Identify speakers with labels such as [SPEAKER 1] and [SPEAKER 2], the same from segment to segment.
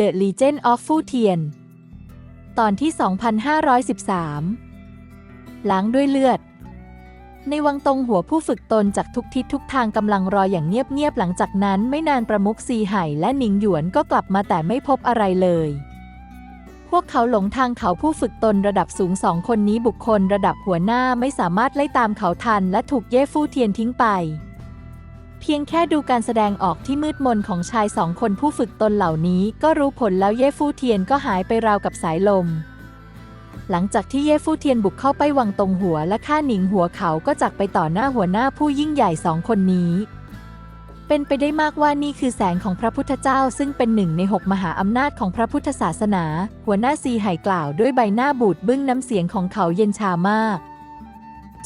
[SPEAKER 1] The Legend of Fu Tian ตอนที่ 2513 ล้างด้วยเลือด ในวังตรงหัวผู้ฝึกตนจากทุกทิศทุกทางกำลังรออย่างเงียบๆหลังจากนั้นไม่นานประมุขซีไห่และหนิงหยวนก็กลับมาแต่ไม่พบอะไรเลย พวกเขาหลงทางเขาผู้ฝึกตนระดับสูงสองคนนี้บุคคลระดับหัวหน้าไม่สามารถไล่ตามเขาทันและถูกเย่ฟู่เทียนทิ้งไป เพียงแค่ดูการแสดงออกที่มืดมนของชายสองคนผู้ฝึกตนเหล่านี้ ก็รู้ผลแล้วเย่ฟู่เทียนก็หายไปราวกับสายลม หลังจากที่เย่ฟู่เทียนบุกเข้าไปวังตรงหัวและฆ่าหนิงหัวเขาก็จากไปต่อหน้าหัวหน้าผู้ยิ่งใหญ่สองคนนี้เป็นไปได้มากว่านี่คือแสงของพระพุทธเจ้า ซึ่งเป็นหนึ่งในหกมหาอำนาจของพระพุทธศาสนา หัวหน้าซีไห่กล่าวด้วยใบหน้าบูดบึ้งน้ำเสียงของเขาเย็นชามาก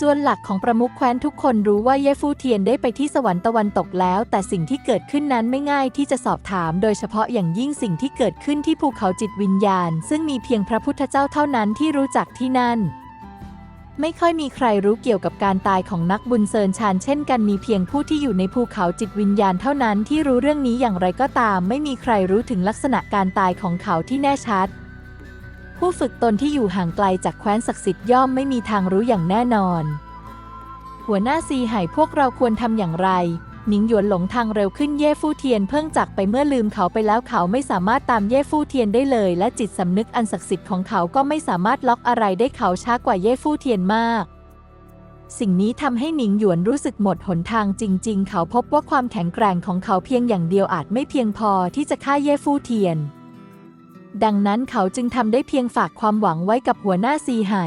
[SPEAKER 1] จวนหลักของประมุขแคว้นทุกคนรู้ว่าเย่ฟู่เทียนได้ไปที่สวรรค์ตะวันตกแล้ว แต่สิ่งที่เกิดขึ้นนั้นไม่ง่ายที่จะสอบถาม โดยเฉพาะอย่างยิ่งสิ่งที่เกิดขึ้นที่ภูเขาจิตวิญญาณ ซึ่งมีเพียงพระพุทธเจ้าเท่านั้นที่รู้จักที่นั่น ไม่ค่อยมีใครรู้เกี่ยวกับการตายของนักบุญเซินชานเช่นกันมีเพียงผู้ที่อยู่ในภูเขาจิตวิญญาณเท่านั้นที่รู้เรื่องนี้อย่างไรก็ตาม ไม่มีใครรู้ถึงลักษณะการตายของเขาที่แน่ชัด ผู้ฝึกตนที่อยู่ห่างไกลจากแคว้นศักดิ์สิทธิ์ย่อมไม่มีทางรู้อย่างแน่นอน หัวหน้าซีไห่พวกเราควรทำอย่างไรหนิงหยวนหลงทางเร็วขึ้นเย่ฟู่เทียนเพิ่งจากไปเมื่อลืมเขาไปแล้วเขาไม่สามารถตามเย่ฟู่เทียนได้เลย และจิตสำนึกอันศักดิ์สิทธิ์ของเขาก็ไม่สามารถล็อกอะไรได้เขาช้ากว่าเย่ฟู่เทียนมาก สิ่งนี้ทำให้หนิงหยวนรู้สึกหมดหนทางจริง ๆ เขาพบว่าความแข็งแกร่งของเขาเพียงอย่างเดียวอาจไม่เพียงพอที่จะฆ่าเย่ฟู่เทียน ดังนั้นเขาจึงทำได้เพียงฝากความหวังไว้กับหัวหน้าซีไห่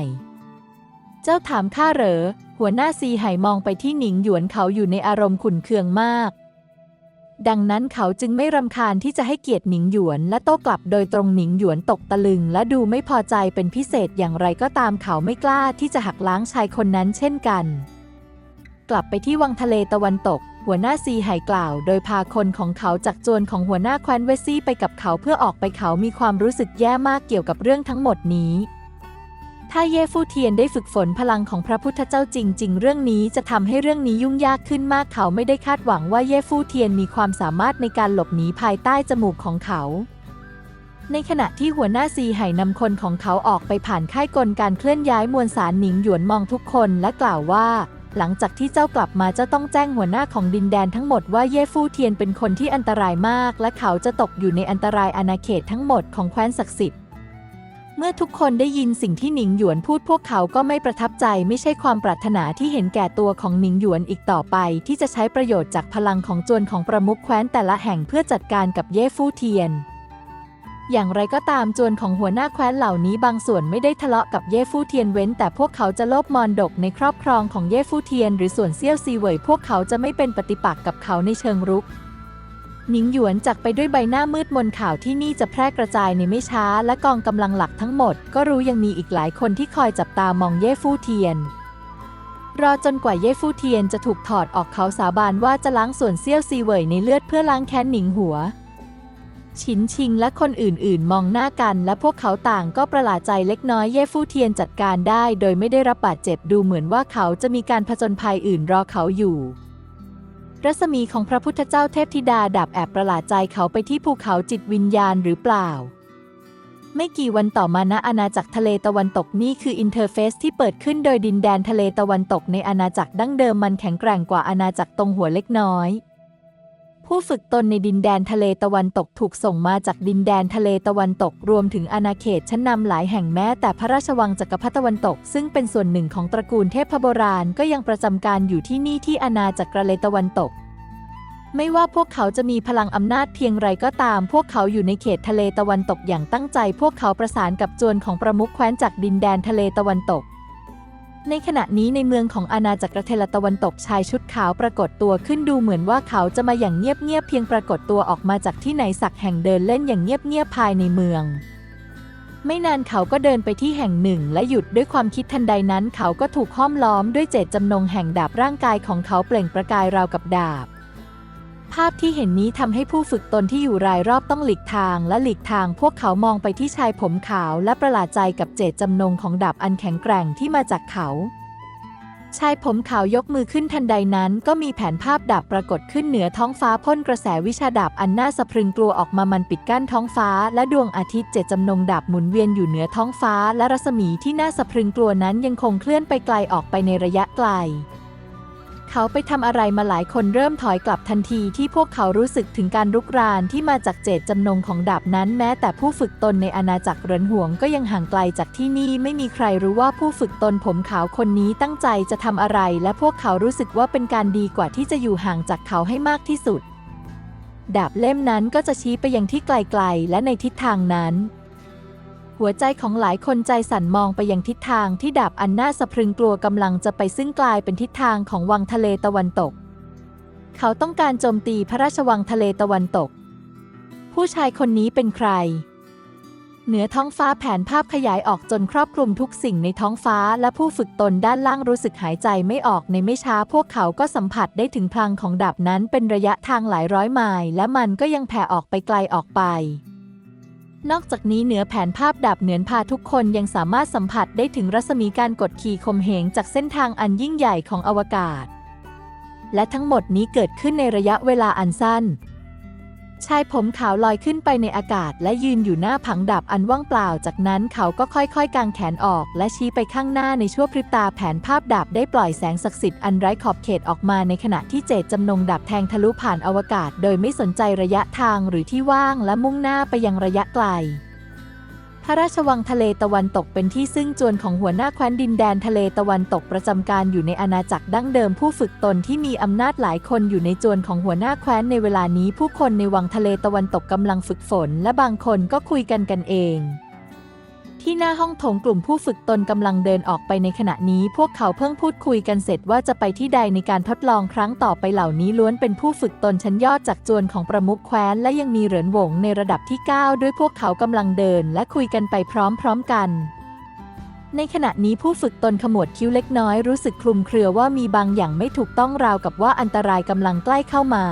[SPEAKER 1] เจ้าถามข้าเหรอ หัวหน้าซีไห่มองไปที่หนิงหยวนเขาอยู่ในอารมณ์ขุ่นเคืองมาก ดังนั้นเขาจึงไม่รำคาญที่จะให้เกียรติหนิงหยวนและโต้กลับโดยตรงหนิงหยวนตกตะลึง และดูไม่พอใจเป็นพิเศษอย่างไรก็ตามเขาไม่กล้าที่จะหักล้างชายคนนั้นเช่นกัน กลับไปที่วังทะเลตะวันตก หัวหน้าซีไห่กล่าว โดยพาคนของเขาจากจวนของหัวหน้าแคว้นเวซี่ไปกับเขาเพื่อออกไปเขามีความรู้สึกแย่มากเกี่ยวกับเรื่องทั้งหมดนี้ถ้าเย่ฟู่เทียนได้ฝึกฝนพลังของพระพุทธเจ้าจริง ๆ เรื่องนี้จะทำให้เรื่องนี้ยุ่งยากขึ้นมากเขาไม่ได้คาดหวังว่าเย่ฟู่เทียนมีความสามารถในการหลบหนีภายใต้จมูกของเขา ในขณะที่หัวหน้าซีไห่นำคนของเขาออกไปผ่านค่ายกลการเคลื่อนย้ายมวลสารหนิงหยวนมองทุกคนและกล่าวว่า หลังจากที่เจ้ากลับมาเจ้าต้องแจ้งหัวหน้าของดินแดนทั้งหมดว่าเย่ฟู่เทียนเป็นคนที่อันตรายมาก และเขาจะตกอยู่ในอันตรายอาณาเขตทั้งหมดของแคว้นศักดิ์สิทธิ์เมื่อทุกคนได้ยินสิ่งที่หนิงหยวนพูดพวกเขาก็ไม่ประทับใจไม่ใช่ความปรารถนาที่เห็นแก่ตัวของหนิงหยวนอีกต่อไป ที่จะใช้ประโยชน์จากพลังของจวนของประมุขแคว้นแต่ละแห่งเพื่อจัดการกับเย่ฟู่เทียน อย่างไรก็ตามจวนของหัวหน้าแคว้นเหล่านี้บางส่วนไม่ได้ทะเลาะกับเย่ฟู่เทียนเว้น แต่พวกเขาจะโลภมรดกในครอบครองของเย่ฟู่เทียน หรือส่วนเซี่ยวซีเหวยพวกเขาจะไม่เป็นปฏิปักษ์กับเขาในเชิงรุกหนิงหยวนจากไปด้วยใบหน้ามืดมนข่าวที่นี่จะแพร่กระจายในไม่ช้า และกองกำลังหลักทั้งหมด ก็รู้ยังมีอีกหลายคนที่คอยจับตามองเย่ฟู่เทียน รอจนกว่าเย่ฟู่เทียนจะถูกถอดออกเขาสาบานว่าจะล้างส่วนเซี่ยวซีเหวยในเลือดเพื่อล้างแค้นหนิงหัว ชินชิงและคนอื่นๆ มองหน้ากัน และพวกเขาต่างก็ประหลาดใจเล็กน้อยเย่ฟู่เทียนจัดการได้ โดยไม่ได้รับบาดเจ็บดูเหมือนว่าเขาจะมีการผจญภัยอื่นรอเขาอยู่ รัศมีของพระพุทธเจ้าเทพธิดาดับแอบประหลาดใจเขาไปที่ภูเขาจิตวิญญาณหรือเปล่า ไม่กี่วันต่อมาณอาณาจักรทะเลตะวันตกนี่คืออินเทอร์เฟซที่เปิดขึ้นโดยดินแดนทะเลตะวันตกในอาณาจักรดั้งเดิมมันแข็งแกร่งกว่าอาณาจักรตรงหัวเล็กน้อย ผู้ฝึกตนในดินแดนทะเลตะวันตกถูกส่งมาจากดินแดนทะเลตะวันตกรวมถึงอาณาเขตชั้นนำหลายแห่งแม้แต่พระราชวังจักรพรรดิตะวันตก ซึ่งเป็นส่วนหนึ่งของตระกูลเทพโบราณก็ยังประจำการอยู่ที่นี่ที่อาณาจักรทะเลตะวันตก ไม่ว่าพวกเขาจะมีพลังอำนาจเพียงไรก็ตาม พวกเขาอยู่ในเขตทะเลตะวันตกอย่างตั้งใจ พวกเขาประสานกับจวนของประมุขแคว้นจากดินแดนทะเลตะวันตก ในขณะนี้ในเมืองของอาณาจักรเทลตะวันตกชายชุดขาวปรากฏตัวขึ้นดูเหมือนว่าเขาจะมาอย่างเงียบๆเพียงปรากฏตัวออกมาจากที่ไหนสักแห่งเดินเล่นอย่างเงียบๆภายในเมือง ไม่นานเขาก็เดินไปที่แห่งหนึ่ง และหยุดด้วยความคิดทันใดนั้น เขาก็ถูกห้อมล้อมด้วยเจตจำนงแห่งดาบร่างกายของเขาเปล่งประกายราวกับดาบ ภาพที่เห็นนี้ทำให้ผู้ฝึกตนที่อยู่รายรอบต้องหลีกทางและหลีกทาง พวกเขามองไปที่ชายผมขาวและประหลาดใจกับเจตจำนงของดาบอันแข็งแกร่งที่มาจากเขา ชายผมขาวยกมือขึ้นทันใดนั้นก็มีแผนภาพดาบปรากฏขึ้นเหนือท้องฟ้าพ่นกระแสวิชาดาบอันน่าสะพรึงกลัวออกมามันปิดกั้นท้องฟ้า และดวงอาทิตย์เจ็ดจำนงดาบหมุนเวียนอยู่เหนือท้องฟ้า และรัศมีที่น่าสะพรึงกลัวนั้นยังคงเคลื่อนไปไกลออกไปในระยะไกล เขาไปทำอะไรมาหลายคนเริ่มถอยกลับทันทีที่พวกเขารู้สึกถึงการรุกรานที่มาจากเจตจำนงของดาบนั้น แม้แต่ผู้ฝึกตนในอาณาจักรเรินห่วงก็ยังห่างไกลจากที่นี่ไม่มีใครรู้ว่าผู้ฝึกตนผมขาวคนนี้ตั้งใจจะทำอะไร และพวกเขารู้สึกว่าเป็นการดีกว่าที่จะอยู่ห่างจากเขาให้มากที่สุด ดาบเล่มนั้นก็จะชี้ไปยังที่ไกลๆ และในทิศทางนั้น หัวใจของหลายคนใจสั่นมองไปยังทิศทางที่ดาบอันน่าสะพรึงกลัวกำลังจะไปซึ่งกลายเป็นทิศทางของวังทะเลตะวันตก เขาต้องการโจมตีพระราชวังทะเลตะวันตก ผู้ชายคนนี้เป็นใคร เหนือท้องฟ้าแผนภาพขยายออกจนครอบคลุมทุกสิ่งในท้องฟ้าและผู้ฝึกตนด้านล่างรู้สึกหายใจไม่ออกในไม่ช้าพวกเขาก็สัมผัสได้ถึงพลังของดาบนั้นเป็นระยะทางหลายร้อยไมล์และมันก็ยังแผ่ออกไปไกลออกไป นอกจากนี้เหนือแผนภาพดาบเหนือนพาทุกคนยังสามารถสัมผัสได้ถึงรัศมีการกดขี่ข่มเหงจากเส้นทางอันยิ่งใหญ่ของอวกาศ และทั้งหมดนี้เกิดขึ้นในระยะเวลาอันสั้น ชายผมขาวลอยขึ้นไปในอากาศ และยืนอยู่หน้าผังดาบอันว่างเปล่า จากนั้นเขาก็ค่อยๆกางแขนออก และชี้ไปข้างหน้าในชั่วพริบตาแผนภาพดาบได้ปล่อยแสงศักดิ์สิทธิ์อันไร้ขอบเขตออกมาในขณะที่เจตจำนงดาบแทงทะลุผ่านอวกาศ โดยไม่สนใจระยะทางหรือที่ว่างและมุ่งหน้าไปยังระยะไกล ระราชวังทะเลตะวันตกเป็นที่ซึ่งจวนของหัวหน้าแคว้นดินแดนทะเลตะวันตกประจำการอยู่ในอาณาจักรดั้งเดิมผู้ฝึกตนที่มีอำนาจหลายคนอยู่ในจวนของหัวหน้าแคว้นในเวลานี้ผู้คนในวังทะเลตะวันตกกำลังฝึกฝน และบางคนก็คุยกันกันเอง ที่หน้าห้องโถงกลุ่มผู้ฝึกตนกำลังเดินออกไปในขณะนี้พวกเขาเพิ่งพูดคุยกันเสร็จว่าจะไปที่ใดในการทดลองครั้งต่อไปเหล่านี้ล้วนเป็นผู้ฝึกตนชั้นยอดจากจวนของประมุขแคว้น และยังมีเหรินหวงในระดับที่ 9 ด้วยพวกเขากำลังเดินและคุยกันไปพร้อมๆกันในขณะนี้ผู้ฝึกตนขมวดคิ้วเล็กน้อยรู้สึกคลุมเครือว่ามีบางอย่างไม่ถูกต้องราวกับว่าอันตรายกำลังใกล้เข้ามา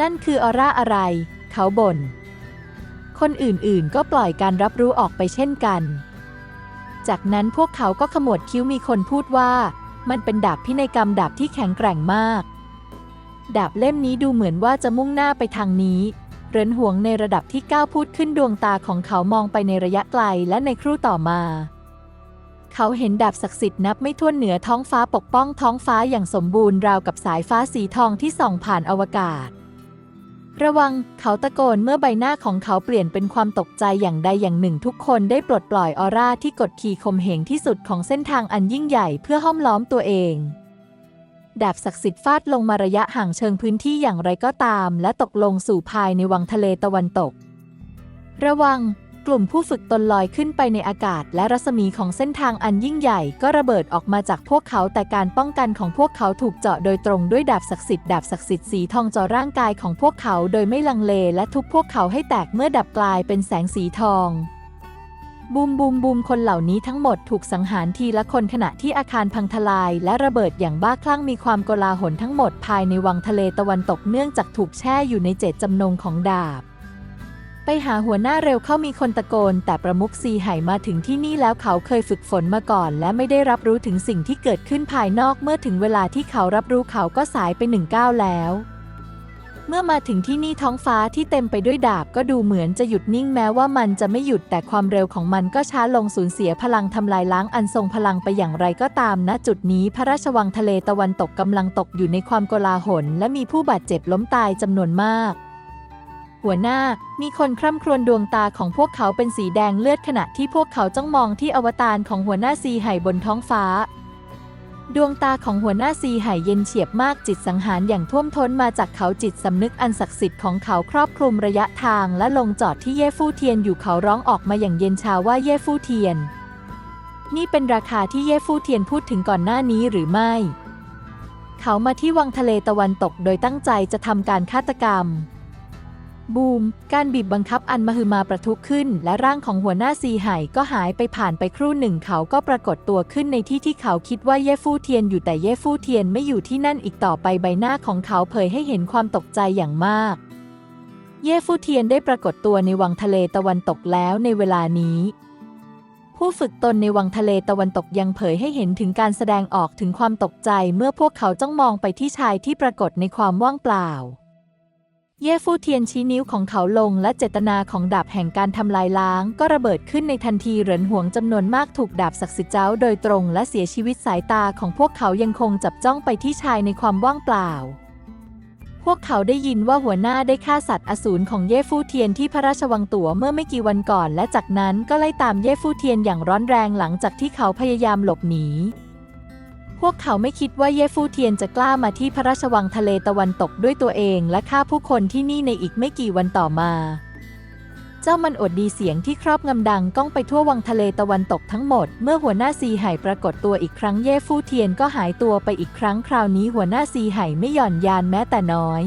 [SPEAKER 1] นั่นคือออร่าอะไร เขาบ่น คนอื่นๆ ก็ปล่อยการรับรู้ออกไปเช่นกัน จากนั้นพวกเขาก็ขมวดคิ้วมีคนพูดว่า มันเป็นดาบพินัยกรรมดาบที่แข็งแกร่งมาก ดาบเล่มนี้ดูเหมือนว่าจะมุ่งหน้าไปทางนี้ เรินหวงในระดับที่9พูดขึ้นดวงตาของเขามองไปในระยะไกลและในครู่ต่อมา เขาเห็นดาบศักดิ์สิทธิ์นับไม่ถ้วนเหนือท้องฟ้าปกป้องท้องฟ้าอย่างสมบูรณ์ราวกับสายฟ้าสีทองที่ส่องผ่านอวกาศ ระวังเขาตะโกนเมื่อใบหน้าของเขาเปลี่ยนเป็นความตกใจอย่างใดอย่างหนึ่งทุกคนได้ปลดปล่อยออร่าที่กดขี่ข่มเหงที่สุดของเส้นทางอันยิ่งใหญ่เพื่อห้อมล้อมตัวเอง ดาบศักดิ์สิทธิ์ฟาดลงมาระยะห่างเชิงพื้นที่อย่างไรก็ตาม และตกลงสู่ภายในวังทะเลตะวันตก ระวัง กลุ่มผู้ฝึกตนลอยขึ้นไปในอากาศ และรัศมีของเส้นทางอันยิ่งใหญ่ก็ระเบิดออกมาจากพวกเขาแต่การป้องกันของพวกเขาถูกเจาะโดยตรงด้วยดาบศักดิ์สิทธิ์ดาบศักดิ์สิทธิ์สีทองเจ่อร่างกายของพวกเขาโดยไม่ลังเล และทุบพวกเขาให้แตกเมื่อดับกลายเป็นแสงสีทองบูมบูมบูมคนเหล่านี้ทั้งหมดถูกสังหารทีละคนขณะที่อาคารพังทลาย และระเบิดอย่างบ้าคลั่งมีความโกลาหลทั้งหมดภายในวังทะเลตะวันตกเนื่องจากถูกแช่อยู่ในเจตจำนงของดาบ ไปหาหัวหน้าเร็วเข้ามีคนตะโกน แต่ประมุขซีไห่มาถึงที่นี่แล้วเขาเคยฝึกฝนมาก่อน และไม่ได้รับรู้ถึงสิ่งที่เกิดขึ้นภายนอกเมื่อถึงเวลาที่เขารับรู้เขาก็สายไปหนึ่งก้าวแล้ว เมื่อมาถึงที่นี่ท้องฟ้าที่เต็มไปด้วยดาบก็ดูเหมือนจะหยุดนิ่งแม้ว่ามันจะไม่หยุดแต่ความเร็วของมันก็ช้าลงสูญเสียพลังทำลายล้างอันทรงพลังไปอย่างไรก็ตามณจุดนี้พระราชวังทะเลตะวันตกกำลังตกอยู่ในความโกลาหลและมีผู้บาดเจ็บล้มตายจำนวนมาก หัวหน้ามีคนคร่ำครวญดวงตาของพวกเขาเป็นสีแดงเลือดขณะที่พวกเขาจ้องมองที่อวตารของหัวหน้าซีไห่บนท้องฟ้า ดวงตาของหัวหน้าซีไห่เย็นเฉียบมากจิตสังหารอย่างท่วมท้นมาจากเขาจิตสำนึกอันศักดิ์สิทธิ์ของเขาครอบคลุมระยะทางและลงจอดที่เย่ฟู่เทียนอยู่เขาร้องออกมาอย่างเย็นชาว่าเย่ฟู่เทียน นี่เป็นราคาที่เย่ฟู่เทียนพูดถึงก่อนหน้านี้หรือไม่ เขามาที่วังทะเลตะวันตกโดยตั้งใจจะทำการฆาตกรรม บูม การบีบบังคับอันมหึมาประทุขึ้น และร่างของหัวหน้าซีไห่ก็หายไปผ่านไปครู่หนึ่งเขาก็ปรากฏตัวขึ้นในที่ที่เขาคิดว่าเย่ฟู่เทียนอยู่แต่เย่ฟู่เทียนไม่อยู่ที่นั่นอีกต่อไปใบหน้าของเขาเผยให้เห็นความตกใจอย่างมาก เย่ฟู่เทียนได้ปรากฏตัวในวังทะเลตะวันตกแล้วในเวลานี้ผู้ฝึกตนในวังทะเลตะวันตกยังเผยให้เห็นถึงการแสดงออกถึงความตกใจเมื่อพวกเขาจ้องมองไปที่ชายที่ปรากฏในความว่างเปล่า เย่ฟู่เทียนชี้นิ้วของเขาลงและเจตนาของดาบแห่งการทำลายล้าง ก็ระเบิดขึ้นในทันทีเหรินหวงจำนวนมากถูกดาบศักดิ์สิทธิ์เจ้าโดยตรงและเสียชีวิตสายตาของพวกเขายังคงจับจ้องไปที่ชายในความว่างเปล่า พวกเขาได้ยินว่าหัวหน้าได้ฆ่าสัตว์อสูรของเย่ฟู่เทียนที่พระราชวังตั๋วเมื่อไม่กี่วันก่อน และจากนั้นก็ไล่ตามเย่ฟู่เทียนอย่างร้อนแรงหลังจากที่เขาพยายามหลบหนี พวกเขาไม่คิดว่าเย่ฟู่เทียนจะกล้ามาที่พระราชวังทะเลตะวันตกด้วยตัวเองและฆ่าผู้คนที่นี่ในอีกไม่กี่วันต่อมา เจ้ามันอดดีเสียงที่ครอบงำดังก้องไปทั่ววังทะเลตะวันตกทั้งหมด เมื่อหัวหน้าซีไห่ปรากฏตัวอีกครั้งเย่ฟู่เทียนก็หายตัวไปอีกครั้งคราวนี้หัวหน้าซีไห่ไม่หย่อนยานแม้แต่น้อย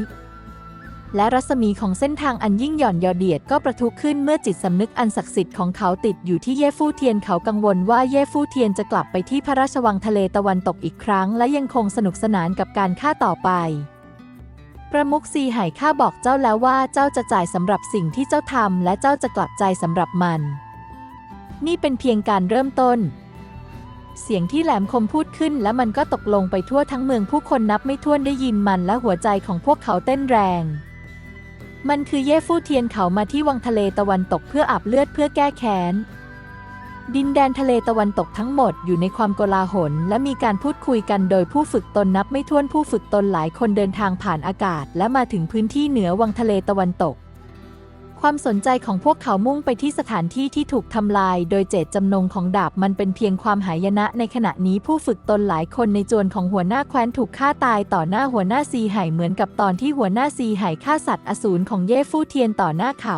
[SPEAKER 1] และรัศมีของเส้นทางอันยิ่งหย่อนยอเดียดก็ประทุขึ้นเมื่อจิตสำนึกอันศักดิ์สิทธิ์ของเขาติดอยู่ที่เย่ฟู่เทียนเขากังวลว่าเย่ฟู่เทียนจะกลับไปที่พระราชวังทะเลตะวันตกอีกครั้ง และยังคงสนุกสนานกับการฆ่าต่อไป ประมุขซีไห่ข้าบอกเจ้าแล้วว่าเจ้าจะจ่ายสำหรับสิ่งที่เจ้าทำและเจ้าจะกลับใจสำหรับมัน นี่เป็นเพียงการเริ่มต้นเสียงที่แหลมคมพูดขึ้นและมันก็ตกลงไปทั่วทั้งเมืองผู้คนนับไม่ถ้วนได้ยินมันและหัวใจของพวกเขาเต้นแรง มันคือเย่ฟู่เทียนเขามาที่วังทะเลตะวันตกเพื่ออาบเลือดเพื่อแก้แค้น ดินแดนทะเลตะวันตกทั้งหมดอยู่ในความโกลาหล และมีการพูดคุยกันโดยผู้ฝึกตนนับไม่ถ้วนผู้ฝึกตนหลายคนเดินทางผ่านอากาศ และมาถึงพื้นที่เหนือวังทะเลตะวันตก ความสนใจของพวกเขามุ่งไปที่สถานที่ที่ถูกทำลาย โดยเจตจำนงของดาบมันเป็นเพียงความหายนะ ในขณะนี้ผู้ฝึกตนหลายคนในจวนของหัวหน้าแคว้นถูกฆ่าตายต่อหน้าหัวหน้าซีไห่เหมือนกับตอนที่หัวหน้าซีไห่ฆ่าสัตว์อสูรของเย่ฟู่เทียนต่อหน้าเขา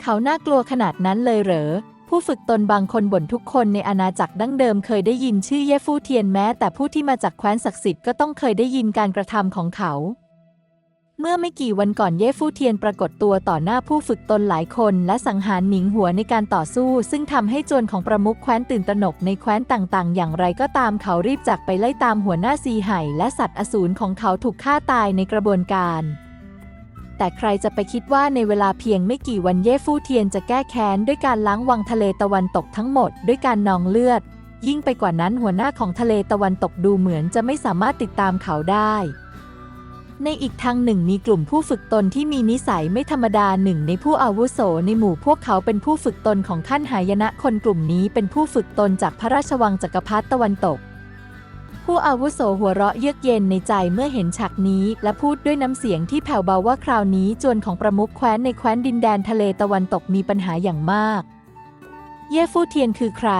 [SPEAKER 1] เขาน่ากลัวขนาดนั้นเลยเหรอผู้ฝึกตนบางคนบ่นทุกคนในอาณาจักรดั้งเดิมเคยได้ยินชื่อเย่ฟู่เทียนแม้ แต่ผู้ที่มาจากแคว้นศักดิ์สิทธิ์ก็ต้องเคยได้ยินการกระทำของเขา เมื่อไม่กี่วันก่อนเย่ฟู่เทียนปรากฏตัวต่อหน้าผู้ฝึกตนหลายคนและสังหารหนิงหัวในการต่อสู้ ซึ่งทำให้โจรของประมุขแคว้นตื่นตระหนกในแคว้นต่างๆ อย่างไรก็ตามเขารีบจากไปไล่ตามหัวหน้าซีไห่และสัตว์อสูรของเขาถูกฆ่าตายในกระบวนการ แต่ใครจะไปคิดว่าในเวลาเพียงไม่กี่วันเย่ฟู่เทียนจะแก้แค้นด้วยการล้างวังทะเลตะวันตกทั้งหมด ด้วยการนองเลือด ยิ่งไปกว่านั้นหัวหน้าของทะเลตะวันตกดูเหมือนจะไม่สามารถติดตามเขาได้ ในอีกทางหนึ่งมีกลุ่มผู้ฝึกตนที่มีนิสัยไม่ธรรมดาหนึ่งในผู้อาวุโสในหมู่พวกเขาเป็นผู้ฝึกตนของขั้นหายนะคนกลุ่มนี้เป็นผู้ฝึกตนจากพระราชวังจักรพรรดิตะวันตก ผู้อาวุโสหัวเราะเยือกเย็นในใจเมื่อเห็นฉากนี้ และพูดด้วยน้ำเสียงที่แผ่วเบาว่าคราวนี้จวนของประมุขแคว้นในแคว้นดินแดนทะเลตะวันตกมีปัญหาอย่างมาก เย่ฟู่เทียนคือใคร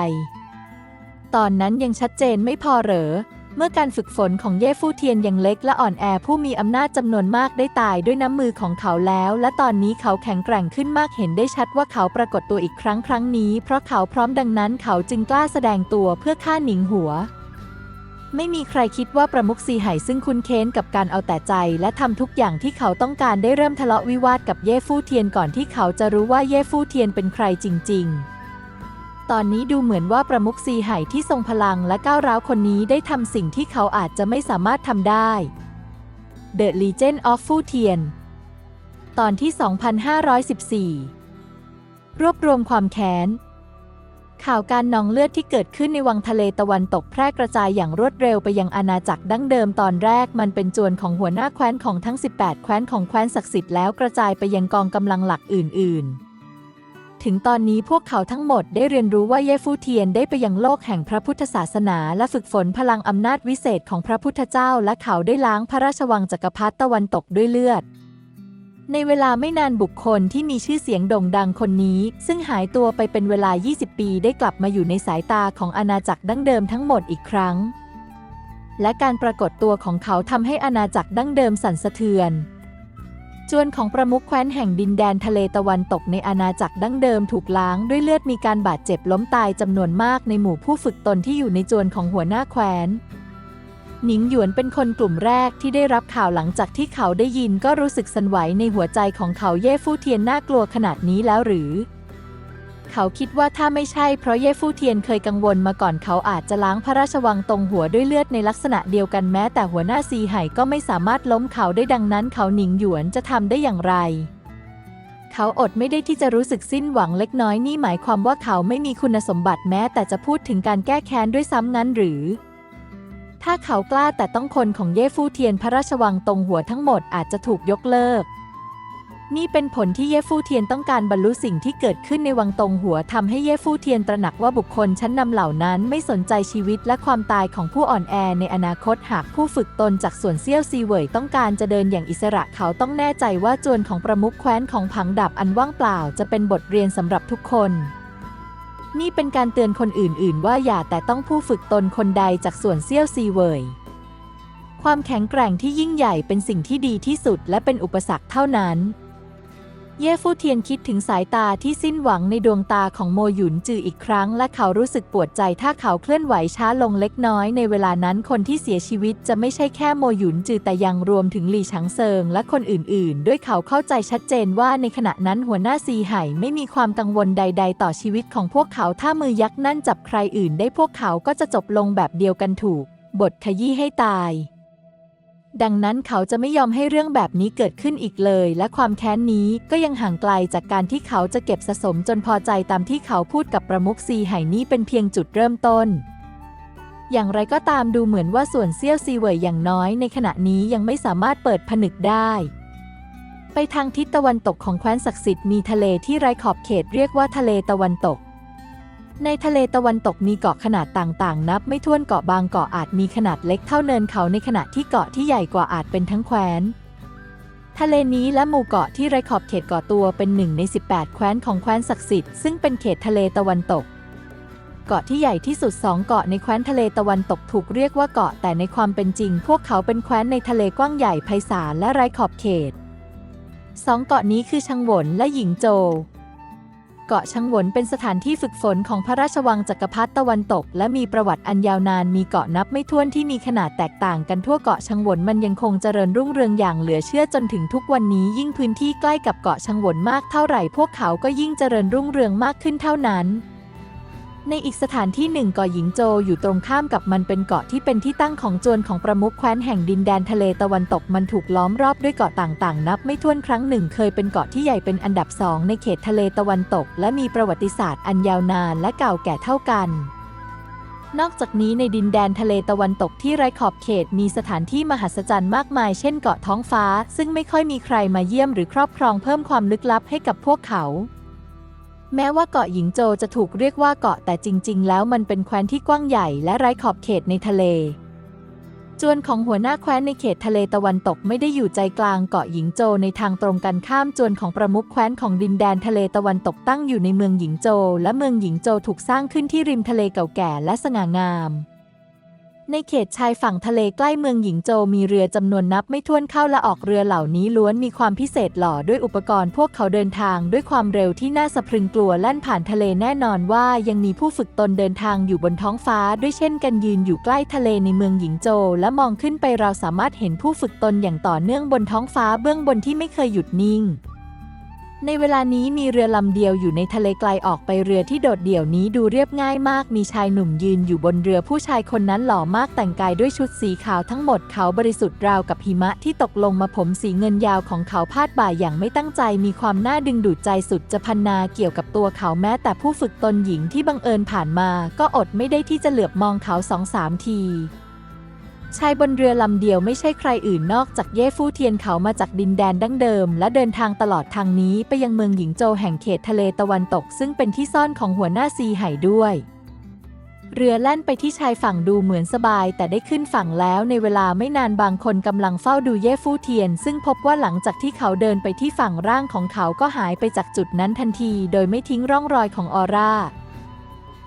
[SPEAKER 1] ตอนนั้นยังชัดเจนไม่พอเหรอ เมื่อการฝึกฝนของเย่ฟู่เทียนยังเล็กและอ่อนแอผู้มีอำนาจจำนวนมากได้ตายด้วยน้ำมือของเขาแล้ว และตอนนี้เขาแข็งแกร่งขึ้นมากเห็นได้ชัดว่าเขาปรากฏตัวอีกครั้งครั้งนี้ เพราะเขาพร้อมดังนั้นเขาจึงกล้าแสดงตัวเพื่อฆ่าหนิงหัวไม่มีใครคิดว่าประมุขซีไห่ซึ่งคุ้นเค้นกับการเอาแต่ใจ และทำทุกอย่างที่เขาต้องการได้เริ่มทะเลาะวิวาทกับเย่ฟู่เทียนก่อนที่เขาจะรู้ว่าเย่ฟู่เทียนเป็นใครจริง ๆ ตอนนี้ดูเหมือนว่าประมุขซีไห่ที่ทรงพลังและก้าวร้าวคนนี้ได้ทำสิ่งที่เขาอาจจะไม่สามารถทำได้ The Legend of Fu Tian ตอนที่ 2514 รวบรวมความแค้น ข่าวการนองเลือดที่เกิดขึ้นในวังทะเลตะวันตกแพร่กระจายอย่างรวดเร็วไปยังอาณาจักรดั้งเดิมตอนแรกมันเป็นจวนของหัวหน้าแคว้นของทั้ง 18 แคว้นของแคว้นศักดิ์สิทธิ์แล้วกระจายไปยังกองกำลังหลักอื่น ๆ ถึงตอนนี้พวกเขาทั้งหมดได้เรียนรู้ว่าเย่ฟู่เทียนได้ไปยังโลกแห่งพระพุทธศาสนาและฝึกฝนพลังอำนาจวิเศษของพระพุทธเจ้าและเขาได้ล้างพระราชวังจักรพรรดิตะวันตกด้วยเลือด ในเวลาไม่นานบุคคลที่มีชื่อเสียงโด่งดังคนนี้ ซึ่งหายตัวไปเป็นเวลา 20 ปีได้กลับมาอยู่ในสายตาของอาณาจักรดั้งเดิมทั้งหมดอีกครั้ง และการปรากฏตัวของเขาทำให้อาณาจักรดั้งเดิมสั่นสะเทือน จวนของประมุขแคว้นแห่งดินแดนทะเลตะวันตกในอาณาจักรดั้งเดิมถูกล้างด้วยเลือดมีการบาดเจ็บล้มตายจำนวนมากในหมู่ผู้ฝึกตนที่อยู่ในจวนของหัวหน้าแคว้นหนิงหยวนเป็นคนกลุ่มแรกที่ได้รับข่าวหลังจากที่เขาได้ยินก็รู้สึกสันไหวในหัวใจของเขาเย่ฟู่เทียนน่ากลัวขนาดนี้แล้วหรือ เขาคิดว่าถ้าไม่ใช่เพราะเย่ฟู่เทียนเคยกังวลมาก่อนเขาอาจจะล้างพระราชวังตรงหัวด้วยเลือดในลักษณะเดียวกันแม้แต่หัวหน้าซีไห่ก็ไม่สามารถล้มเขาได้ดังนั้น เขาหนิงหยวนจะทำได้อย่างไร เขาอดไม่ได้ที่จะรู้สึกสิ้นหวังเล็กน้อยนี่หมายความว่าเขาไม่มีคุณสมบัติแม้ แต่จะพูดถึงการแก้แค้นด้วยซ้ำงั้นหรือ ถ้าเขากล้าแต่ต้องคนของเย่ฟู่เทียนพระราชวังตรงหัวทั้งหมดอาจจะถูกยกเลิก นี่เป็นผลที่เย่ฟู่เทียนต้องการบรรลุสิ่งที่เกิดขึ้นในวังตรงหัวทำให้เย่ฟู่เทียนตระหนักว่าบุคคลชั้นนำเหล่านั้นไม่สนใจชีวิตและความตายของผู้อ่อนแอในอนาคตหากผู้ฝึกตนจากส่วนเซี่ยวซีเหวยต้องการจะเดินอย่างอิสระเขาต้องแน่ใจว่าจวนของประมุขแคว้นของผังดับอันว่างเปล่า จะเป็นบทเรียนสำหรับทุกคนนี่เป็นการเตือนคนอื่น ๆ ว่าอย่าแต่ต้องผู้ฝึกตนคนใดจากส่วนเซี่ยวซีเวย ความแข็งแกร่งที่ยิ่งใหญ่เป็นสิ่งที่ดีที่สุดและเป็นอุปสรรคเท่านั้น เย่ฟู่เทียนคิดถึงสายตาที่สิ้นหวังในดวงตาของโมหยุนจืออีกครั้ง และเขารู้สึกปวดใจถ้าเขาเคลื่อนไหวช้าลงเล็กน้อยในเวลานั้นคนที่เสียชีวิตจะไม่ใช่แค่โมหยุนจือแต่ยังรวมถึงหลี่ชังเซิงและคนอื่นๆ ด้วยเขาเข้าใจชัดเจนว่าในขณะนั้นหัวหน้าซีไห่ไม่มีความกังวลใด ๆ ต่อชีวิตของพวกเขาถ้ามือยักษ์นั่นจับใครอื่น ได้พวกเขาก็จะจบลงแบบเดียวกันถูก บทขยี้ให้ตาย ดังนั้นเขาจะไม่ยอมให้เรื่องแบบนี้เกิดขึ้นอีกเลย และความแค้นนี้ก็ยังห่างไกลจากการที่เขาจะเก็บสะสมจนพอใจตามที่เขาพูดกับประมุขซีไห่นี้เป็นเพียงจุดเริ่มต้น อย่างไรก็ตามดูเหมือนว่าส่วนเซี่ยวซีเวยอย่างน้อยในขณะนี้ยังไม่สามารถเปิดผนึกได้ ไปทางทิศตะวันตกของแคว้นศักดิ์สิทธิ์มีทะเลที่ไร้ขอบเขตเรียกว่าทะเลตะวันตก ในทะเลตะวันตกมีเกาะขนาดต่างๆ นับไม่ถ้วนเกาะบางเกาะอาจมีขนาดเล็กเท่าเนินเขาในขณะที่เกาะที่ใหญ่กว่าอาจเป็นทั้งแคว้น ทะเลนี้และหมู่เกาะที่ไร้ขอบเขตก่อตัวเป็นหนึ่งใน 18 แคว้นของแคว้นศักดิ์สิทธิ์ซึ่งเป็นเขตทะเลตะวันตก เกาะที่ใหญ่ที่สุดสองเกาะในแคว้นทะเลตะวันตกถูกเรียกว่าเกาะแต่ในความเป็นจริง พวกเขาเป็นแคว้นในทะเลกว้างใหญ่ไพศาลและไร้ขอบเขตสองเกาะนี้คือชังหวนและหญิงโจว เกาะชังวนเป็นสถานที่ฝึกฝนของพระราชวังจักรพรรดิตะวันตก และมีประวัติอันยาวนานมีเกาะนับไม่ถ้วนที่มีขนาดแตกต่างกันทั่วเกาะชังวนมันยังคงเจริญรุ่งเรืองอย่างเหลือเชื่อจนถึงทุกวันนี้ ยิ่งพื้นที่ใกล้กับเกาะชังวนมากเท่าไหร่ พวกเขาก็ยิ่งเจริญรุ่งเรืองมากขึ้นเท่านั้น ในอีกสถานที่หนึ่งเกาะหญิงโจอยู่ตรงข้ามกับมันเป็นเกาะที่เป็นที่ตั้งของจวนของประมุขแคว้นแห่งดินแดนทะเลตะวันตกมันถูกล้อมรอบด้วยเกาะต่างๆ นับไม่ถ้วนครั้งหนึ่ง เคยเป็นเกาะที่ใหญ่เป็นอันดับสองในเขตทะเลตะวันตก และมีประวัติศาสตร์อันยาวนานและเก่าแก่เท่ากัน นอกจากนี้ในดินแดนทะเลตะวันตกที่ไร้ขอบเขตมีสถานที่มหัศจรรย์มากมาย เช่นเกาะท้องฟ้า ซึ่งไม่ค่อยมีใครมาเยี่ยมหรือครอบครองเพิ่มความลึกลับให้กับพวกเขา แม้ว่าเกาะหญิงโจจะถูกเรียกว่าเกาะแต่จริง ๆ แล้วมันเป็นแคว้นที่กว้างใหญ่และไร้ขอบเขตในทะเล จวนของหัวหน้าแคว้นในเขตทะเลตะวันตกไม่ได้อยู่ใจกลางเกาะหญิงโจในทางตรงกันข้ามจวนของประมุขแคว้นของดินแดนทะเลตะวันตกตั้งอยู่ในเมืองหญิงโจ และเมืองหญิงโจถูกสร้างขึ้นที่ริมทะเลเก่าแก่และสง่างาม ในเขตชายฝั่งทะเลใกล้เมืองหญิงโจมีเรือจำนวนนับไม่ถ้วนเข้าและออกเรือเหล่านี้ล้วนมีความพิเศษหล่อด้วยอุปกรณ์พวกเขาเดินทางด้วยความเร็วที่น่าสะพรึงกลัวแล่นผ่านทะเลแน่นอนว่ายังมีผู้ฝึกตนเดินทางอยู่บนท้องฟ้าด้วยเช่นกันยืนอยู่ใกล้ทะเลในเมืองหญิงโจ และมองขึ้นไปเราสามารถเห็นผู้ฝึกตนอย่างต่อเนื่องบนท้องฟ้าเบื้องบนที่ไม่เคยหยุดนิ่ง ในเวลานี้มีเรือลำเดียวอยู่ในทะเลไกลออกไปเรือที่โดดเดี่ยวนี้ดูเรียบง่ายมาก มีชายหนุ่มยืนอยู่บนเรือผู้ชายคนนั้นหล่อมากแต่งกายด้วยชุดสีขาวทั้งหมดเขาบริสุทธิ์ราวกับหิมะที่ตกลงมาผมสีเงินยาวของเขาพาดบ่ายอย่างไม่ตั้งใจ มีความน่าดึงดูดใจสุดจะพันนาเกี่ยวกับตัวเขาแม้แต่ผู้ฝึกตนหญิงที่บังเอิญผ่านมา ก็อดไม่ได้ที่จะเหลือบมองเขาสองสามที ชายบนเรือลำเดียวไม่ใช่ใครอื่นนอกจากเย่ฟู่เทียนเขามาจากดินแดนดั้งเดิม และเดินทางตลอดทางนี้ไปยังเมืองหญิงโจแห่งเขตทะเลตะวันตก ซึ่งเป็นที่ซ่อนของหัวหน้าซีไห่ด้วย เรือแล่นไปที่ชายฝั่งดูเหมือนสบาย แต่ได้ขึ้นฝั่งแล้วในเวลาไม่นานบางคนกำลังเฝ้าดูเย่ฟู่เทียน ซึ่งพบว่าหลังจากที่เขาเดินไปที่ฝั่งร่างของเขาก็หายไปจากจุดนั้นทันที โดยไม่ทิ้งร่องรอยของออร่า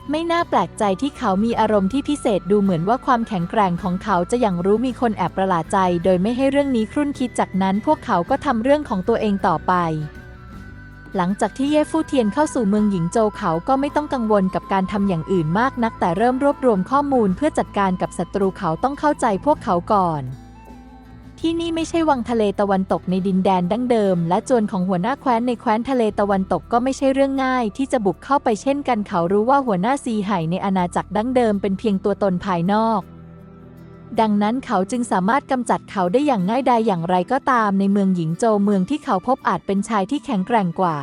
[SPEAKER 1] ไม่น่าแปลกใจที่เขามีอารมณ์ที่พิเศษดูเหมือนว่าความแข็งแกร่งของเขาจะอย่างรู้มีคนแอบประหลาดใจ โดยไม่ให้เรื่องนี้ครุ่นคิดจากนั้นพวกเขาก็ทำเรื่องของตัวเองต่อไป หลังจากที่เย่ฟู่เทียนเข้าสู่เมืองหญิงโจเขาก็ไม่ต้องกังวลกับการทำอย่างอื่นมากนัก แต่เริ่มรวบรวมข้อมูลเพื่อจัดการกับศัตรูเขาต้องเข้าใจพวกเขาก่อน ที่นี่ไม่ใช่วังทะเลตะวันตกในดินแดนดั้งเดิม และจวนของหัวหน้าแคว้นในแคว้นทะเลตะวันตกก็ไม่ใช่เรื่องง่าย ที่จะบุกเข้าไปเช่นกันเขารู้ว่าหัวหน้าซีไห่ในอาณาจักรดั้งเดิมเป็นเพียงตัวตนภายนอก ดังนั้นเขาจึงสามารถกำจัดเขาได้อย่างง่ายดายอย่างไรก็ตามในเมืองหญิงโจเมืองที่เขาพบอาจเป็นชายที่แข็งแกร่งกว่า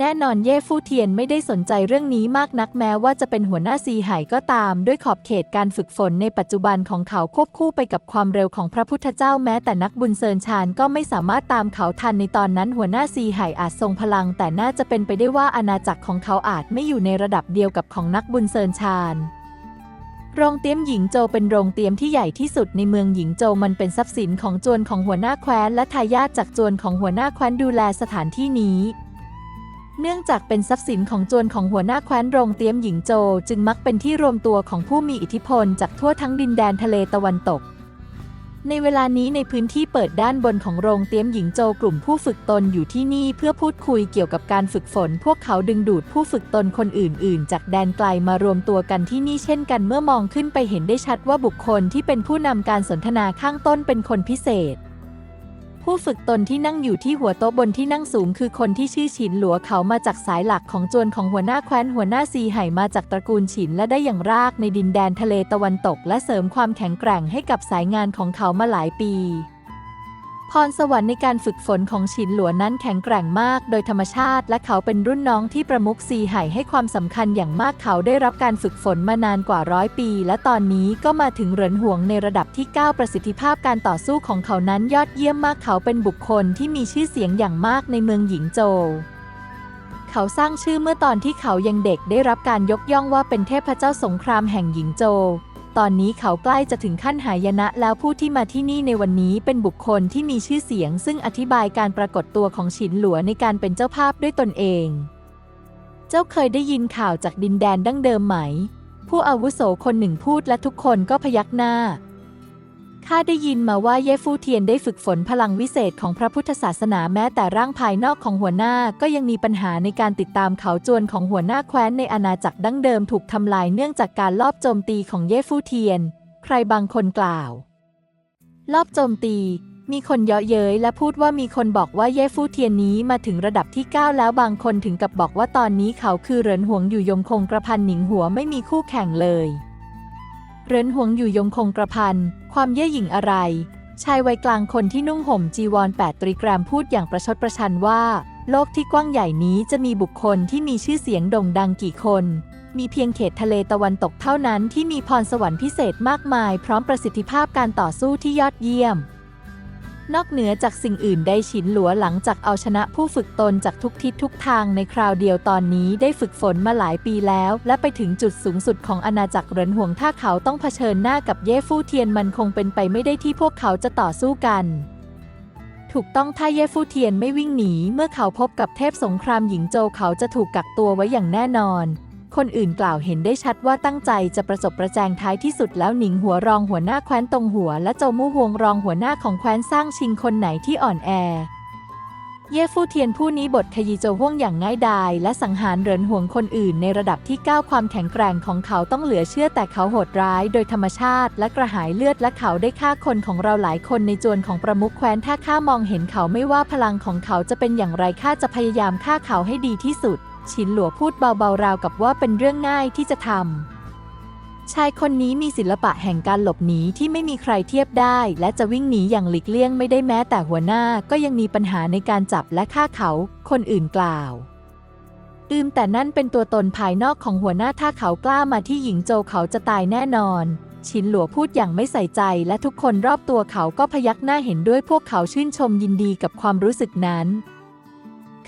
[SPEAKER 1] แน่นอนเย่ฟู่เทียนไม่ได้สนใจเรื่องนี้มากนักแม้ว่าจะเป็นหัวหน้าซีไห่ก็ตาม ด้วยขอบเขตการฝึกฝนในปัจจุบันของเขาควบคู่ไปกับความเร็วของพระพุทธเจ้าแม้แต่นักบุญเซินชานก็ไม่สามารถตามเขาทันในตอนนั้นหัวหน้าซีไห่อาจทรงพลัง แต่น่าจะเป็นไปได้ว่าอาณาจักรของเขาอาจไม่อยู่ในระดับเดียวกับของนักบุญเซินชานโรงเตี๊ยมหญิงโจเป็นโรงเตี๊ยมที่ใหญ่ที่สุดในเมืองหญิงโจมันเป็นทรัพย์สินของจวนของหัวหน้าแคว้นและทายาทจากจวนของหัวหน้าแคว้นดูแลสถานที่นี้ เนื่องจากเป็นทรัพย์สินของจวนของหัวหน้าแคว้นโรงเตี๊ยมหญิงโจ จึงมักเป็นที่รวมตัวของผู้มีอิทธิพลจากทั่วทั้งดินแดนทะเลตะวันตก ในเวลานี้ในพื้นที่เปิดด้านบนของโรงเตี๊ยมหญิงโจกลุ่มผู้ฝึกตนอยู่ที่นี่เพื่อพูดคุยเกี่ยวกับการฝึกฝน พวกเขาดึงดูดผู้ฝึกตนคนอื่น ๆ จากแดนไกลมารวมตัวกันที่นี่เช่นกันเมื่อมองขึ้นไปเห็นได้ชัดว่าบุคคลที่เป็นผู้นำการสนทนาข้างต้นเป็นคนพิเศษ ผู้ฝึกตนที่นั่งอยู่ที่หัวโต๊ะบนที่นั่งสูง คือคนที่ชื่อฉินหลัวเขามาจากสายหลักของจวนของหัวหน้าแคว้นหัวหน้าซีไห่มาจากตระกูลฉินและได้อย่างรากในดินแดนทะเลตะวันตก และเสริมความแข็งแกร่งให้กับสายงานของเขามาหลายปี พรสวรรค์ในการฝึกฝนของฉินหลัวนั้นแข็งแกร่งมาก โดยธรรมชาติและเขาเป็นรุ่นน้องที่ประมุขซีไห่ให้ความสำคัญอย่างมากเขาได้รับการฝึกฝนมานานกว่าร้อยปี และตอนนี้ก็มาถึงเหรินห่วงในระดับที่ 9 ประสิทธิภาพการต่อสู้ของเขานั้นยอดเยี่ยมมากเขาเป็นบุคคลที่มีชื่อเสียงอย่างมากในเมืองหญิงโจวเขาสร้างชื่อเมื่อตอนที่เขายังเด็กได้รับการยกย่องว่าเป็นเทพเจ้าสงครามแห่งหญิงโจว ตอนนี้เขาใกล้จะถึงขั้นหายนะแล้วผู้ที่มาที่นี่ในวันนี้เป็นบุคคลที่มีชื่อเสียง ซึ่งอธิบายการปรากฏตัวของฉินหลัวในการเป็นเจ้าภาพด้วยตนเอง เจ้าเคยได้ยินข่าวจากดินแดนดั้งเดิมไหม ผู้อาวุโสคนหนึ่งพูดและทุกคนก็พยักหน้า ข้าได้ยินมาว่าเย่ฟู่เทียนได้ฝึกฝนพลังวิเศษของพระพุทธศาสนาแม้แต่ร่างภายนอกของหัวหน้าก็ยังมีปัญหาในการติดตามเขาจวนของหัวหน้าแคว้นในอาณาจักรดั้งเดิมถูกทำลายเนื่องจากการลอบโจมตีของเย่ฟู่เทียน ใครบางคนกล่าว ลอบโจมตี มีคนเยาะเย้ยและพูดว่ามีคนบอกว่าเย่ฟู่เทียนนี้มาถึงระดับที่ 9 แล้วบางคนถึงกับบอกว่าตอนนี้เขาคือเหรินหวงอยู่ยงคงกระพันหนิงหัวไม่มีคู่แข่งเลยเรินหวงอยู่ยงคงกระพัน ความเย่อหยิ่งอะไร ชายวัยกลางคนที่นุ่งห่มจีวรแปดตรีแกรมพูดอย่างประชดประชันว่า โลกที่กว้างใหญ่นี้จะมีบุคคลที่มีชื่อเสียงโด่งดังกี่คน มีเพียงเขตทะเลตะวันตกเท่านั้นที่มีพรสวรรค์พิเศษมากมาย พร้อมประสิทธิภาพการต่อสู้ที่ยอดเยี่ยม นอกเหนือจากสิ่งอื่นใดฉินหลัวหลังจากเอาชนะผู้ฝึกตนจากทุกทิศทุกทางในคราวเดียวตอนนี้ได้ฝึกฝนมาหลายปีแล้ว และไปถึงจุดสูงสุดของอาณาจักรเหรินห่วงถ้าเขาต้องเผชิญหน้ากับเย่ฟู่เทียนมันคงเป็นไปไม่ได้ที่พวกเขาจะต่อสู้กันถูกต้องถ้าเย่ฟู่เทียนไม่วิ่งหนี เมื่อเขาพบกับเทพสงครามหญิงโจเขาจะถูกกักตัวไว้อย่างแน่นอน คนอื่นกล่าวเห็นได้ชัดว่าตั้งใจจะประจบประแจงท้ายที่สุดแล้วหนิงหัวรองหัวหน้าแคว้นตรงหัว และโจมู่ฮวงรองหัวหน้าของแคว้นสร้างชิงคนไหนที่อ่อนแอ เย่ฟู่เทียนผู้นี้บทขยีโจห่วงอย่างง่ายดาย และสังหารเรินห่วงคนอื่นในระดับที่9ความแข็งแกร่งของเขาต้องเหลือเชื่อแต่เขาโหดร้าย โดยธรรมชาติ และกระหายเลือดและเขาได้ฆ่าคนของเราหลายคนในจวนของประมุขแคว้นถ้าข้ามองเห็นเขาไม่ว่าพลังของเขาจะเป็นอย่างไรข้าจะพยายามฆ่าเขาให้ดีที่สุด ฉินหลัวพูดเบาๆราวกับว่าเป็นเรื่องง่ายที่จะทำ ชายคนนี้มีศิลปะแห่งการหลบหนีที่ไม่มีใครเทียบได้ และจะวิ่งหนีอย่างหลีกเลี่ยงไม่ได้แม้แต่หัวหน้าก็ยังมีปัญหาในการจับและฆ่าเขา คนอื่นกล่าวอืมแต่นั่นเป็นตัวตนภายนอกของหัวหน้าถ้าเขากล้ามาที่หญิงโจเขาจะตายแน่นอน ชินหลัวพูดอย่างไม่ใส่ใจ และทุกคนรอบตัวเขาก็พยักหน้าเห็นด้วยพวกเขาชื่นชมยินดีกับความรู้สึกนั้น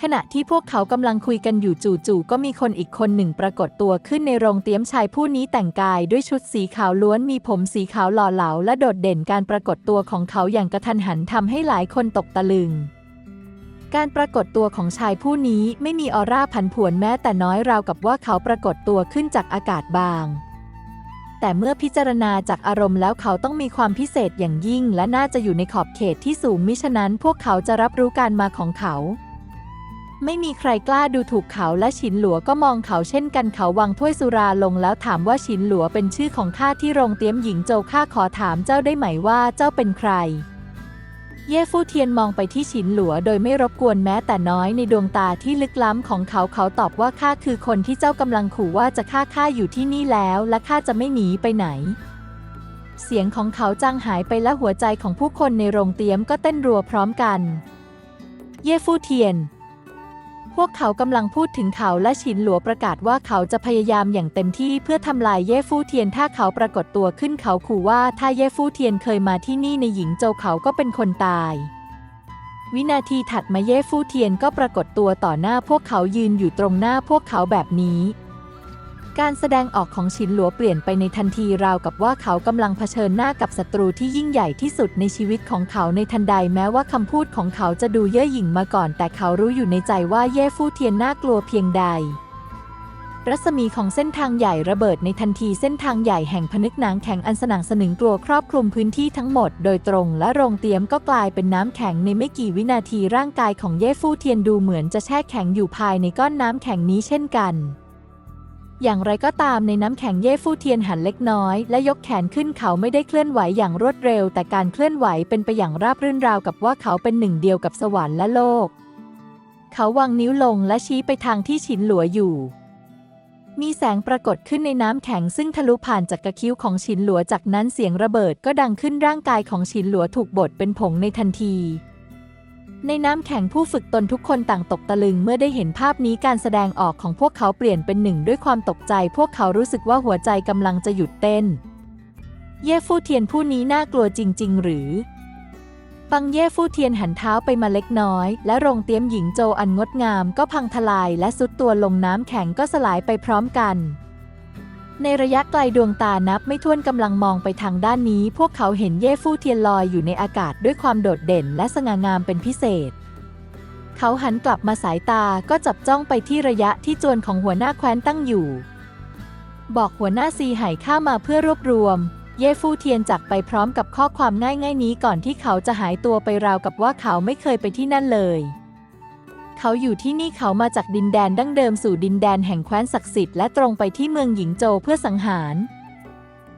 [SPEAKER 1] ขณะที่พวกเขากำลังคุยกันอยู่จู่ๆก็มีคนอีกคนหนึ่งปรากฏตัวขึ้นในโรงเตรียมชายผู้นี้แต่งกายด้วยชุดสีขาวล้วนมีผมสีขาวหล่อเหลาและโดดเด่นการปรากฏตัวของเขาอย่างกระทันหันทำให้หลายคนตกตะลึง การปรากฏตัวของชายผู้นี้ไม่มีออร่าผันผวนแม้แต่น้อยราวกับว่าเขาปรากฏตัวขึ้นจากอากาศบางแต่เมื่อพิจารณาจากอารมณ์แล้วเขาต้องมีความพิเศษอย่างยิ่ง และน่าจะอยู่ในขอบเขตที่สูงมิฉะนั้นพวกเขาจะรับรู้การมาของเขา ไม่มีใครกล้าดูถูกเขาและฉินหลัวก็มองเขาเช่นกันเขาวางถ้วยสุราลงแล้วถามว่าฉินหลัวเป็นชื่อของข้าที่โรงเตรียมหญิงโจวข้าขอถามเจ้าได้ไหมว่าเจ้าเป็นใคร เย่ฟู่เทียนมองไปที่ฉินหลัวโดยไม่รบกวนแม้แต่น้อยในดวงตาที่ลึกล้ำของเขาเขาตอบว่าข้าคือคนที่เจ้ากำลังขู่ว่าจะฆ่าข้าอยู่ที่นี่แล้ว และข้าจะไม่หนีไปไหนเสียงของเขาจางหายไปและหัวใจของผู้คนในโรงเตรียมก็เต้นรัวพร้อมกัน เย่ฟู่เทียน พวกเขากำลังพูดถึงเขาและฉินหลัวประกาศว่าเขาจะพยายามอย่างเต็มที่เพื่อทำลายเย่ฟู่เทียนถ้าเขาปรากฏตัวขึ้นเขาขู่ว่าถ้าเย่ฟู่เทียนเคยมาที่นี่ในหญิงโจเขาก็เป็นคนตาย วินาทีถัดมาเย่ฟู่เทียนก็ปรากฏตัวต่อหน้าพวกเขายืนอยู่ตรงหน้าพวกเขาแบบนี้ การแสดงออกของฉินหลัวเปลี่ยนไปในทันทีราวกับว่าเขากำลังเผชิญหน้ากับศัตรูที่ยิ่งใหญ่ที่สุดในชีวิตของเขาในทันใดแม้ว่าคำพูดของเขาจะดูเย่อหยิ่งมาก่อน แต่เขารู้อยู่ในใจว่าเย่ฟู่เทียนน่ากลัวเพียงใด รัศมีของเส้นทางใหญ่ระเบิดในทันทีเส้นทางใหญ่แห่งพนึกหนางแข็งอันสนังสนึงกลัวครอบคลุมพื้นที่ทั้งหมดโดยตรงและโรงเตรียมก็กลายเป็นน้ำแข็งในไม่กี่วินาทีร่างกายของเย่ฟู่เทียนดูเหมือนจะแช่แข็งอยู่ภายในก้อนน้ำแข็งนี้เช่นกัน อย่างไรก็ตามในน้ำแข็งเย่ฟู่เทียนหันเล็กน้อย และยกแขนขึ้นเขาไม่ได้เคลื่อนไหวอย่างรวดเร็ว แต่การเคลื่อนไหวเป็นไปอย่างราบรื่นราวกับว่าเขาเป็นหนึ่งเดียวกับสวรรค์และโลก เขาวางนิ้วลงและชี้ไปทางที่ฉินหลัวอยู่ มีแสงปรากฏขึ้นในน้ำแข็งซึ่งทะลุผ่านจากกระคิ้วของฉินหลัวจากนั้นเสียงระเบิดก็ดังขึ้นร่างกายของฉินหลัวถูกบดเป็นผงในทันที ในน้ำแข็งผู้ฝึกตนทุกคนต่างตกตะลึงเมื่อได้เห็นภาพนี้การแสดงออกของพวกเขาเปลี่ยนเป็นหนึ่งด้วยความตกใจ พวกเขารู้สึกว่าหัวใจกำลังจะหยุดเต้น เย่ฟู่เทียนผู้นี้น่ากลัวจริง ๆ หรือ ปังเย่ฟู่เทียนหันเท้าไปมาเล็กน้อย และโรงเตรียมหญิงโจอันงดงามก็พังทลายและสุดตัวลงน้ำแข็งก็สลายไปพร้อมกัน ในระยะไกลดวงตานับไม่ถ้วนกำลังมองไปทางด้านนี้ พวกเขาเห็นเย่ฟู่เทียนลอยอยู่ในอากาศด้วยความโดดเด่นและสง่างามเป็นพิเศษ เขาหันกลับมาสายตาก็จับจ้องไปที่ระยะที่จวนของหัวหน้าแคว้นตั้งอยู่ บอกหัวหน้าซีไห่ข้ามาเพื่อรวบรวม เย่ฟู่เทียนจากไปพร้อมกับข้อความง่ายๆนี้ก่อนที่เขาจะหายตัวไปราวกับว่าเขาไม่เคยไปที่นั่นเลย เขาอยู่ที่นี่เขามาจากดินแดนดั้งเดิมสู่ดินแดนแห่งแคว้นศักดิ์สิทธิ์และตรงไปที่เมืองหญิงโจวเพื่อสังหาร